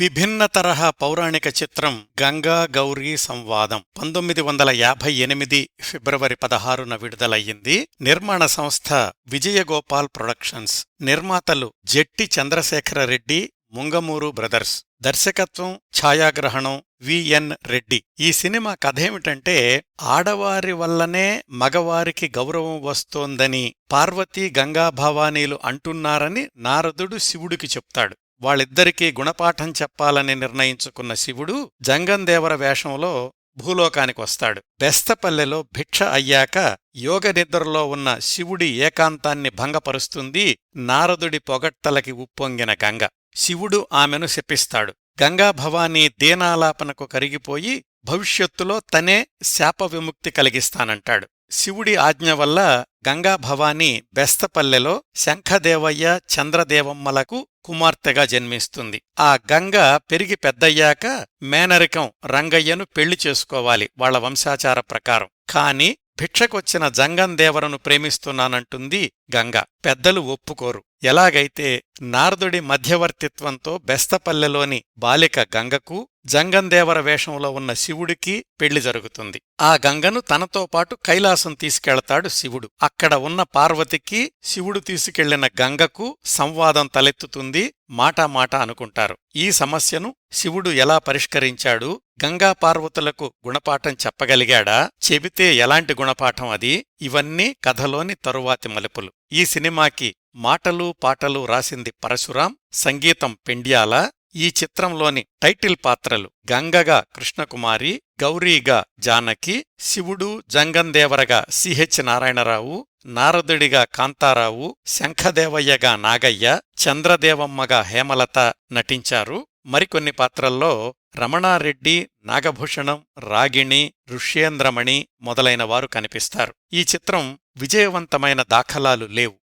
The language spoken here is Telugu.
విభిన్న తరహా పౌరాణిక చిత్రం గంగా గౌరీ సంవాదం పంతొమ్మిది వందల యాభై ఎనిమిది ఫిబ్రవరి పదహారున విడుదలయ్యింది. నిర్మాణ సంస్థ విజయగోపాల్ ప్రొడక్షన్స్. నిర్మాతలు జెట్టి చంద్రశేఖరరెడ్డి ముంగమూరు బ్రదర్స్. దర్శకత్వం ఛాయాగ్రహణం విఎన్ రెడ్డి. ఈ సినిమా కథేమిటంటే ఆడవారి వల్లనే మగవారికి గౌరవం వస్తోందని పార్వతీ గంగా భవానీలు అంటున్నారని నారదుడు శివుడికి చెప్తాడు. వాళ్ళిద్దరికీ గుణపాఠం చెప్పాలని నిర్ణయించుకున్న శివుడు జంగందేవర వేషంలో భూలోకానికొస్తాడు బెస్తపల్లెలో భిక్ష అయ్యాక యోగ నిద్రలో ఉన్న శివుడి ఏకాంతాన్ని భంగపరుస్తుంది నారదుడి పొగట్టలకి ఉప్పొంగిన గంగ. శివుడు ఆమెను శపిస్తాడు. గంగాభవానీ దీనాలాపనకు కరిగిపోయి భవిష్యత్తులో తనే శాప విముక్తి కలిగిస్తానంటాడు. శివుడి ఆజ్ఞ వల్ల గంగాభవానీ బెస్తపల్లెలో శంఖదేవయ్య చంద్రదేవమ్మలకు కుమార్తెగా జన్మిస్తుంది. ఆ గంగ పెరిగి పెద్దయ్యాక మేనరికం రంగయ్యను పెళ్ళి చేసుకోవాలి వాళ్ళ వంశాచార ప్రకారం. కాని భిక్షకొచ్చిన జంగందేవరను ప్రేమిస్తున్నానంటుంది గంగ. పెద్దలు ఒప్పుకోరు. ఎలాగైతే నారదుడి మధ్యవర్తిత్వంతో బెస్తపల్లెలోని బాలిక గంగకు జంగందేవర వేషంలో ఉన్న శివుడికి పెళ్ళి జరుగుతుంది. ఆ గంగను తనతో పాటు కైలాసం తీసుకెళతాడు శివుడు. అక్కడ ఉన్న పార్వతికి శివుడు తీసుకెళ్ళిన గంగకు సంవాదం తలెత్తుతుంది మాటామాట అనుకుంటారు. ఈ సమస్యను శివుడు ఎలా పరిష్కరించాడు? గంగా పార్వతులకు గుణపాఠం చెప్పగలిగాడా? చెబితే ఎలాంటి గుణపాఠం అది? ఇవన్నీ కథలోని తరువాతి మలుపులు. ఈ సినిమాకి మాటలు పాటలు రాసింది పరశురాం సంగీతం పెండ్యాల ఈ చిత్రంలోని టైటిల్ పాత్రలు గంగగా కృష్ణకుమారి గౌరీగా జానకి శివుడు జంగందేవరగా సిహెచ్ నారాయణరావు నారదుడిగా కాంతారావు శంఖదేవయ్యగా నాగయ్య చంద్రదేవమ్మగా హేమలత నటించారు. మరికొన్ని పాత్రల్లో రమణారెడ్డి నాగభూషణం రాగిణి ఋష్యేంద్రమణి మొదలైన వారు కనిపిస్తారు. ఈ చిత్రం విజయవంతమైన దాఖలాలు లేవు.